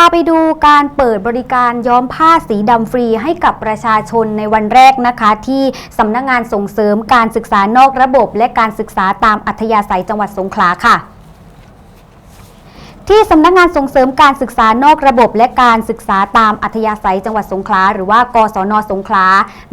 าไปดูการเปิดบริการย้อมผ้าสีดำฟรีให้กับประชาชนในวันแรกนะคะ ที่สำนักงงานส่งเสริมการศึกษานอกระบบ และการศึกษาตามอัธยาศัยจังหวัดสงขลาค่ะ ที่สำนักงานส่งเสริมการศึกษานอกระบบและการศึกษาตามอัธยาศัยจังหวัดสงขลาหรือว่ากศนสงขลา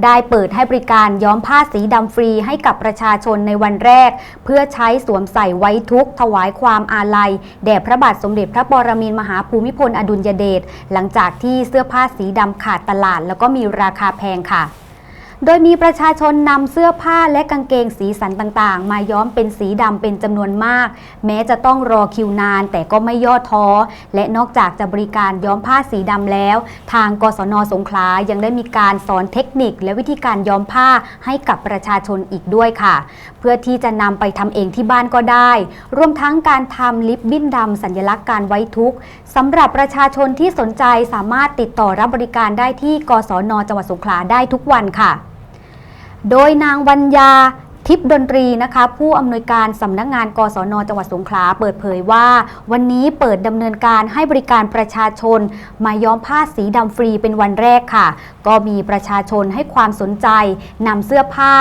ได้เปิดให้บริการย้อมผ้าสีดำฟรีให้กับประชาชนในวันแรก เพื่อใช้สวมใส่ไว้ทุกถวายความอาลัย แด่พระบาทสมเด็จพระปรมินทรมหาภูมิพลอดุลยเดชหลังจากที่เสื้อผ้าสีดำขาดตลาด แล้วก็มีราคาแพงค่ะ โดยมีประชาชนนำเสื้อผ้าและกางเกงสีสันต่างๆ มาย้อมเป็นสีดำเป็นจำนวนมาก แม้จะต้องรอคิวนานแต่ก็ไม่ย่อท้อ และนอกจากจะบริการย้อมผ้าสีดำแล้ว ทางกศนสงขลายังได้มีการสอนเทคนิค และวิธีการย้อมผ้าให้กับประชาชนอีกด้วยค่ะ เพื่อที่จะนำไปทำเองที่บ้านก็ได้ รวมทั้งการทำลิปบิ้นดำสัญลักษณ์การไว้ทุกข์สำหรับประชาชนที่สนใจสามารถติดต่อรับบริการได้ที่กศนจังหวัดสงขลาได้ทุกวันค่ะ โดยนางวัญญา ทิพย์ดนตรีนะคะ ผู้อำนวยการสำนักงาน กศน จังหวัดสงขลาเปิดเผยว่า วันนี้เปิดดำเนินการให้บริการประชาชน มาย้อมผ้าสีดำฟรีเป็นวันแรกค่ะ ก็มีประชาชนให้ความสนใจนำเสื้อผ้า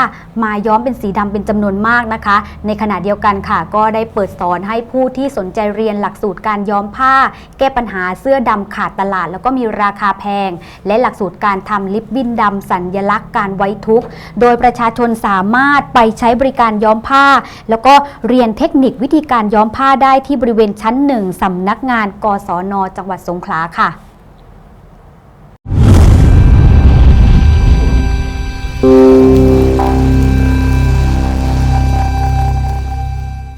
มาย้อมเป็นสีดำเป็นจำนวนมากนะคะ ในขณะเดียวกันค่ะ ก็ได้เปิดสอนให้ผู้ที่สนใจเรียนหลักสูตรการย้อมผ้า แก้ปัญหาเสื้อดำขาดตลาด แล้วก็มีราคาแพง และหลักสูตรการทำลิปบิ้นดำสัญญลักษณ์การไว้ทุกข์ โดยประชาชนสามารถไปใช้บริการย้อมผ้า แล้วก็เรียนเทคนิควิธีการย้อมผ้าได้ที่บริเวณชั้นหนึ่งสำนักงาน กศน จังหวัดสงขลาค่ะ